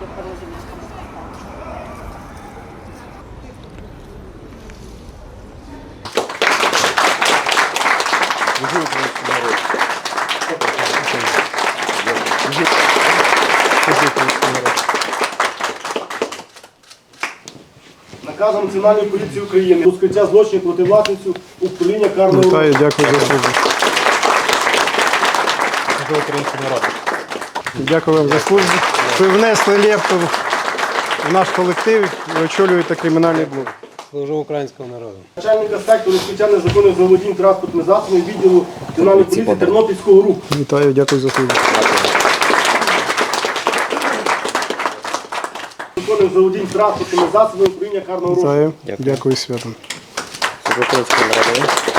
до порозуміння. Наказом Національної поліції України у скриття злочинів проти власницю управління карного. Вітаю, дякую за службу. До. Дякую вам за службу. Ви внесли лепту в наш колектив і очолюєте кримінальний блок. Служу українському народу. начальника сектору розкриття незаконних заволодінь транспортними засобами відділу Національної поліції Тернопільського руху. Вітаю, дякую за службу. Законних заволодінь транспортними засобами управління карного руху. Вітаю, дякую святом. Служу українському народу.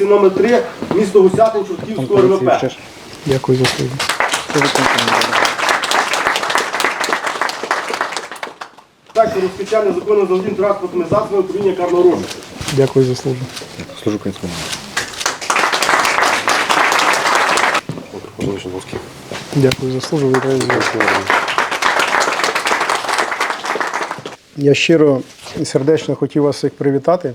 Номер 3 місто Гусятин Чортківського РВП. Дякую за народу. Сектор розкриття незаконних заволодінь транспортними засобами управління карного руху. Дякую за службу. Служу українському. Дякую за службу. Вітаю з вами. Я щиро і сердечно хотів вас всіх привітати.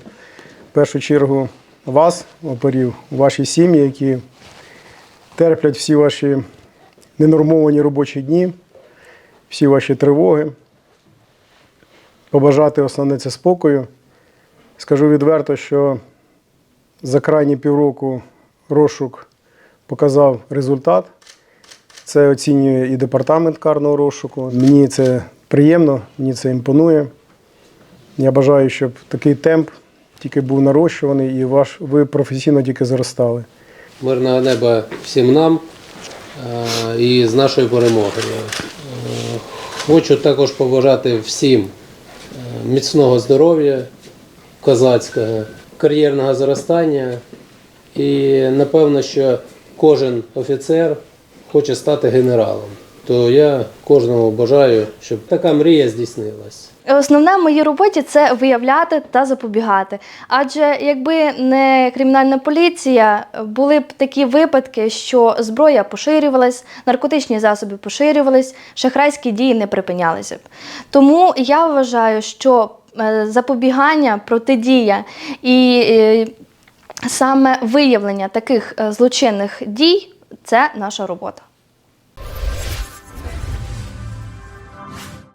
В першу чергу вас, оперів, ваші сім'ї, які терплять всі ваші ненормовані робочі дні, всі ваші тривоги. Побажати основне це спокою. Скажу відверто, що за крайні півроку розшук показав результат. Це оцінює і департамент карного розшуку. Мені це приємно, мені це імпонує. Я бажаю, щоб такий темп тільки був нарощуваний і ваш, ви професійно тільки зростали. Мирного неба всім нам е, і з нашою перемогою. Е, Хочу також побажати всім е, міцного здоров'я, козацького, кар'єрного зростання. І напевно, що кожен офіцер хоче стати генералом. То я кожному бажаю, щоб така мрія здійснилась. Основне в моїй роботі це виявляти та запобігати. Адже якби не кримінальна поліція, були б такі випадки, що зброя поширювалась, наркотичні засоби поширювались, шахрайські дії не припинялися б. Тому я вважаю, що е, запобігання, протидія і е, саме виявлення таких е, злочинних дій це наша робота.